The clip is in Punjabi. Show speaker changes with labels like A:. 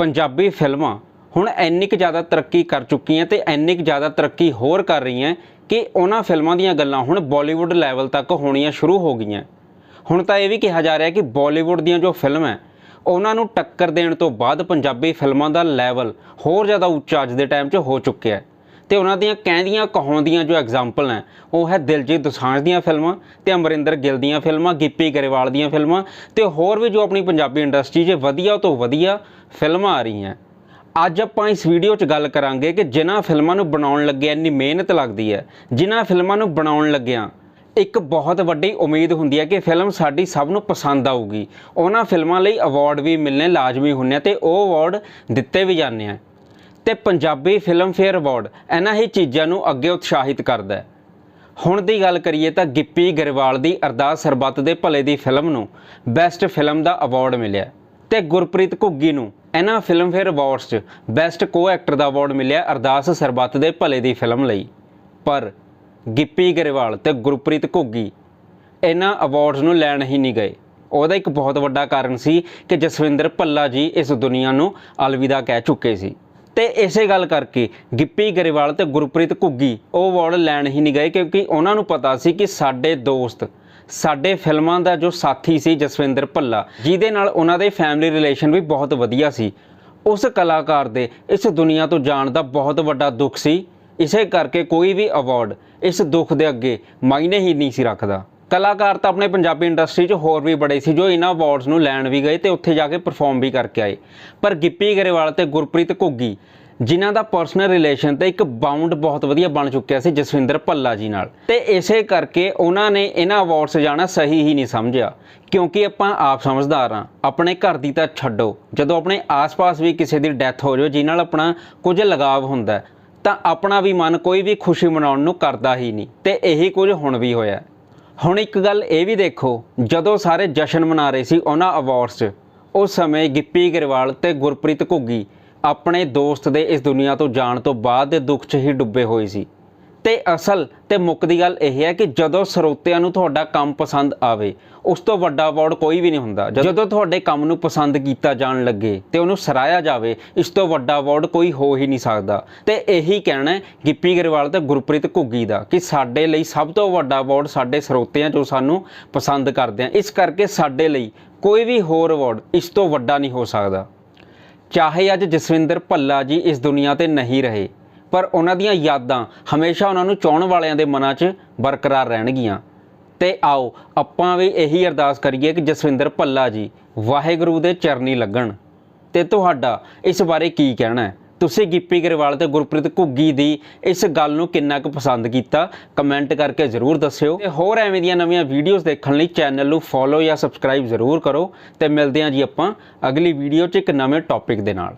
A: ਪੰਜਾਬੀ ਫਿਲਮਾਂ ਹੁਣ ਇੰਨੀ ਕੁ ਜ਼ਿਆਦਾ ਤਰੱਕੀ ਕਰ ਚੁੱਕੀਆਂ ਤੇ ਇੰਨੀ ਕੁ ਜ਼ਿਆਦਾ ਤਰੱਕੀ ਹੋਰ ਕਰ ਰਹੀਆਂ ਕਿ ਉਹਨਾਂ ਫਿਲਮਾਂ ਦੀਆਂ ਗੱਲਾਂ ਹੁਣ ਬਾਲੀਵੁੱਡ ਲੈਵਲ ਤੱਕ ਹੋਣੀਆਂ ਸ਼ੁਰੂ ਹੋ ਗਈਆਂ। ਹੁਣ ਤਾਂ ਇਹ ਵੀ ਕਿਹਾ ਜਾ ਰਿਹਾ ਕਿ ਬਾਲੀਵੁੱਡ ਦੀਆਂ ਜੋ ਫਿਲਮਾਂ ਉਹਨਾਂ ਨੂੰ ਟੱਕਰ ਦੇਣ ਤੋਂ ਬਾਅਦ ਪੰਜਾਬੀ ਫਿਲਮਾਂ ਦਾ ਲੈਵਲ ਹੋਰ ਜ਼ਿਆਦਾ ਉੱਚਾ ਅੱਜ ਦੇ ਟਾਈਮ 'ਚ ਹੋ ਚੁੱਕਿਆ ਹੈ। ਤੇ ਉਹਨਾਂ ਦੀਆਂ ਕਹਿੰਦੀਆਂ ਕਹਾਉਂਦੀਆਂ ਜੋ ਐਗਜ਼ਾਮਪਲ ਹੈ ਉਹ ਹੈ ਦਿਲਜੀਤ ਦੋਸਾਂਝ ਦੀਆਂ ਫਿਲਮਾਂ ਤੇ ਅਮਰਿੰਦਰ ਗਿੱਲ ਦੀਆਂ ਫਿਲਮਾਂ, ਗਿੱਪੀ ਗਰੇਵਾਲ ਦੀਆਂ ਫਿਲਮਾਂ ਤੇ ਹੋਰ ਵੀ ਜੋ ਆਪਣੀ ਪੰਜਾਬੀ ਇੰਡਸਟਰੀ 'ਚ ਵਧੀਆ ਤੋਂ ਵਧੀਆ ਫਿਲਮਾਂ ਆ ਰਹੀਆਂ। ਅੱਜ ਆਪਾਂ ਇਸ ਵੀਡੀਓ 'ਚ ਗੱਲ ਕਰਾਂਗੇ ਕਿ ਜਿਨ੍ਹਾਂ ਫਿਲਮਾਂ ਨੂੰ ਬਣਾਉਣ ਲੱਗਿਆ ਇੰਨੀ ਮਿਹਨਤ ਲੱਗਦੀ ਹੈ, ਜਿਨ੍ਹਾਂ ਫਿਲਮਾਂ ਨੂੰ ਬਣਾਉਣ ਲੱਗਿਆਂ ਇੱਕ ਬਹੁਤ ਵੱਡੀ ਉਮੀਦ ਹੁੰਦੀ ਹੈ ਕਿ ਫਿਲਮ ਸਾਡੀ ਸਭ ਨੂੰ ਪਸੰਦ ਆਊਗੀ। ਉਹਨਾਂ ਫਿਲਮਾਂ ਲਈ ਅਵਾਰਡ ਵੀ ਮਿਲਣੇ ਲਾਜ਼ਮੀ ਹੁੰਨੇ ਆ ਤੇ ਉਹ ਅਵਾਰਡ ਦਿੱਤੇ ਵੀ ਜਾਂਦੇ ਆ। ਤੇ ਪੰਜਾਬੀ ਫਿਲਮ ਫੇਅਰ ਅਵਾਰਡ ਇਹਨਾਂ ਹੀ ਚੀਜ਼ਾਂ ਨੂੰ ਅੱਗੇ ਉਤਸ਼ਾਹਿਤ ਕਰਦਾ ਹੈ। ਹੁਣ ਦੀ ਗੱਲ ਕਰੀਏ ਤਾਂ ਗਿੱਪੀ ਗਰੇਵਾਲ ਦੀ ਅਰਦਾਸ ਸਰਬੱਤ ਦੇ ਭਲੇ ਦੀ ਫਿਲਮ ਨੂੰ ਬੈਸਟ ਫਿਲਮ ਦਾ ਅਵਾਰਡ ਮਿਲਿਆ। ਤੇ ਗੁਰਪ੍ਰੀਤ ਘੁੱਗੀ ਨੂੰ ਇਹਨਾਂ ਫਿਲਮਫੇਅਰ ਅਵਾਰਡਸ 'ਚ ਬੈਸਟ ਕੋ ਐਕਟਰ ਦਾ ਅਵਾਰਡ ਮਿਲਿਆ ਅਰਦਾਸ ਸਰਬੱਤ ਦੇ ਭਲੇ ਦੀ ਫਿਲਮ ਲਈ। ਪਰ ਗਿੱਪੀ ਗਰੇਵਾਲ ਤੇ ਗੁਰਪ੍ਰੀਤ ਘੁੱਗੀ ਇਹਨਾਂ ਅਵਾਰਡਸ ਨੂੰ ਲੈਣ ਹੀ ਨਹੀਂ ਗਏ। ਉਹਦਾ ਇੱਕ ਬਹੁਤ ਵੱਡਾ ਕਾਰਨ ਸੀ ਕਿ ਜਸਵਿੰਦਰ ਭੱਲਾ ਜੀ ਇਸ ਦੁਨੀਆ ਨੂੰ ਅਲਵਿਦਾ ਕਹਿ ਚੁੱਕੇ ਸੀ। ਤੇ ਇਸੇ ਗੱਲ ਕਰਕੇ ਗਿੱਪੀ ਗਰੇਵਾਲ ਤੇ ਗੁਰਪ੍ਰੀਤ ਘੁੱਗੀ ਉਹ ਅਵਾਰਡ ਲੈਣ ਹੀ ਨਹੀਂ ਗਏ ਕਿਉਂਕਿ ਉਹਨਾਂ ਨੂੰ ਪਤਾ ਸੀ ਕਿ ਸਾਡੇ ਦੋਸਤ ਸਾਡੇ ਫਿਲਮਾਂ ਦਾ ਜੋ ਸਾਥੀ ਸੀ ਜਸਵਿੰਦਰ ਭੱਲਾ, ਜਿਹਦੇ ਨਾਲ ਉਹਨਾਂ ਦੇ ਫੈਮਿਲੀ ਰਿਲੇਸ਼ਨ ਵੀ ਬਹੁਤ ਵਧੀਆ ਸੀ। ਉਸ ਕਲਾਕਾਰ ਦੇ ਇਸ ਦੁਨੀਆ ਤੋਂ ਜਾਣ ਦਾ ਬਹੁਤ ਵੱਡਾ ਦੁੱਖ ਸੀ। ਇਸੇ ਕਰਕੇ ਕੋਈ ਵੀ ਅਵਾਰਡ ਇਸ ਦੁੱਖ ਦੇ ਅੱਗੇ ਮਾਇਨੇ ਹੀ ਨਹੀਂ ਸੀ ਰੱਖਦਾ। ਕਲਾਕਾਰ ਤਾਂ ਆਪਣੇ ਪੰਜਾਬੀ ਇੰਡਸਟਰੀ 'ਚ ਹੋਰ ਵੀ ਬੜੇ ਸੀ, ਜੋ ਇਹਨਾਂ ਅਵਾਰਡਸ ਨੂੰ ਲੈਣ ਵੀ ਗਏ ਤੇ ਉੱਥੇ ਜਾ ਕੇ ਪਰਫਾਰਮ ਵੀ ਕਰਕੇ ਆਏ। ਪਰ ਗਿੱਪੀ ਗਰੇਵਾਲ ਤੇ ਗੁਰਪ੍ਰੀਤ ਘੁੱਗੀ ਜਿਨ੍ਹਾਂ ਦਾ ਪਰਸਨਲ ਰਿਲੇਸ਼ਨ ਤੇ ਇੱਕ ਬਾਉਂਡ ਬਹੁਤ ਵਧੀਆ ਬਣ ਚੁੱਕਿਆ ਸੀ ਜਸਵਿੰਦਰ ਭੱਲਾ ਜੀ ਨਾਲ। ਤੇ ਇਸੇ ਕਰਕੇ ਉਹਨਾਂ ਨੇ ਇਹਨਾਂ ਅਵਾਰਡਸ ਜਾਣਾ ਸਹੀ ਹੀ ਨਹੀਂ ਸਮਝਿਆ, ਕਿਉਂਕਿ ਆਪਾਂ ਆਪ ਸਮਝਦਾਰ ਹਾਂ। ਆਪਣੇ ਘਰ ਦੀ ਤਾਂ ਛੱਡੋ। ਜਦੋਂ ਆਪਣੇ ਆਸ-ਪਾਸ ਵੀ ਕਿਸੇ ਦੀ ਡੈਥ ਹੋ ਜਾਵੇ ਜਿਸ ਨਾਲ ਆਪਣਾ ਕੁਝ ਲਗਾਵ ਹੁੰਦਾ ਤਾਂ ਆਪਣਾ ਵੀ ਮਨ ਕੋਈ ਵੀ ਖੁਸ਼ੀ ਮਨਾਉਣ ਨੂੰ ਕਰਦਾ ਹੀ ਨਹੀਂ। ਤੇ ਇਹੀ ਕੁਝ ਹੁਣ ਵੀ ਹੋਇਆ ਹੁਣ ਇੱਕ ਗੱਲ ਇਹ ਵੀ ਦੇਖੋ, ਜਦੋਂ ਸਾਰੇ ਜਸ਼ਨ ਮਨਾ ਰਹੇ ਸੀ ਉਹਨਾਂ ਅਵਾਰਡਸ 'ਚ, ਉਸ ਸਮੇਂ ਗਿੱਪੀ ਗਰੇਵਾਲ ਤੇ ਗੁਰਪ੍ਰੀਤ ਘੁੱਗੀ ਆਪਣੇ ਦੋਸਤ ਦੇ ਇਸ ਦੁਨੀਆ ਤੋਂ ਜਾਣ ਤੋਂ ਬਾਅਦ ਦੇ ਦੁੱਖ 'ਚ ਹੀ ਡੁੱਬੇ ਹੋਏ ਸੀ। ਤੇ ਅਸਲ ਤੇ ਮੁੱਕ ਦੀ ਗੱਲ ਇਹ ਹੈ ਕਿ ਜਦੋਂ ਸਰੋਤਿਆਂ ਨੂੰ ਤੁਹਾਡਾ ਕੰਮ ਪਸੰਦ ਆਵੇ ਉਸ ਤੋਂ ਵੱਡਾ ਅਵਾਰਡ ਕੋਈ ਵੀ ਨਹੀਂ ਹੁੰਦਾ। ਜਦੋਂ ਤੁਹਾਡੇ ਕੰਮ ਨੂੰ ਪਸੰਦ ਕੀਤਾ ਜਾਣ ਲੱਗੇ ਤੇ ਉਹਨੂੰ ਸਰਾਇਆ ਜਾਵੇ ਇਸ ਤੋਂ ਵੱਡਾ ਅਵਾਰਡ ਕੋਈ ਹੋ ਹੀ ਨਹੀਂ ਸਕਦਾ। ਤੇ ਇਹੀ ਕਹਿਣਾ ਹੈ ਗਿੱਪੀ ਗਰੇਵਾਲ ਤੇ ਗੁਰਪ੍ਰੀਤ ਘੁੱਗੀ ਦਾ ਕਿ ਸਾਡੇ ਲਈ ਸਭ ਤੋਂ ਵੱਡਾ ਅਵਾਰਡ ਸਾਡੇ ਸਰੋਤਿਆਂ ਜੋ ਸਾਨੂੰ ਪਸੰਦ ਕਰਦੇ ਆ। ਇਸ ਕਰਕੇ ਸਾਡੇ ਲਈ ਕੋਈ ਵੀ ਹੋਰ ਅਵਾਰਡ ਇਸ ਤੋਂ ਵੱਡਾ ਨਹੀਂ ਹੋ ਸਕਦਾ। ਚਾਹੇ ਅੱਜ ਜਸਵਿੰਦਰ ਭੱਲਾ ਜੀ ਇਸ ਦੁਨੀਆ ਤੇ ਨਹੀਂ ਰਹੇ, ਪਰ ਉਹਨਾਂ ਦੀਆਂ ਯਾਦਾਂ ਹਮੇਸ਼ਾ ਉਹਨਾਂ ਨੂੰ ਚਾਹਣ ਵਾਲਿਆਂ ਦੇ ਮਨਾਂ 'ਚ ਬਰਕਰਾਰ ਰਹਿਣਗੀਆਂ। ਤੇ ਆਓ ਆਪਾਂ ਵੀ ਇਹੀ ਅਰਦਾਸ ਕਰੀਏ ਕਿ ਜਸਵਿੰਦਰ ਭੱਲਾ ਜੀ ਵਾਹਿਗੁਰੂ ਦੇ ਚਰਨੀ ਲੱਗਣ। ਤੇ ਤੁਹਾਡਾ ਇਸ ਬਾਰੇ ਕੀ ਕਹਿਣਾ ਹੈ? ਤੁਸੀਂ ਗਿੱਪੀ ਗਰੇਵਾਲ ਤੇ ਗੁਰਪ੍ਰੀਤ ਘੁੱਗੀ ਦੀ ਇਸ ਗੱਲ ਨੂੰ ਕਿੰਨਾ ਕੁ ਪਸੰਦ ਕੀਤਾ? ਕਮੈਂਟ ਕਰਕੇ ਜ਼ਰੂਰ ਦੱਸਿਓ। ਤੇ ਹੋਰ ਐਵੇਂ ਦੀਆਂ ਨਵੀਆਂ ਵੀਡੀਓਜ਼ ਦੇਖਣ ਲਈ ਚੈਨਲ ਨੂੰ ਫੋਲੋ ਜਾਂ ਸਬਸਕ੍ਰਾਈਬ ਜ਼ਰੂਰ ਕਰੋ। ਤੇ ਮਿਲਦੇ ਹਾਂ ਜੀ ਆਪਾਂ ਅਗਲੀ ਵੀਡੀਓ 'ਚ ਇੱਕ ਨਵੇਂ ਟੌਪਿਕ ਦੇ ਨਾਲ।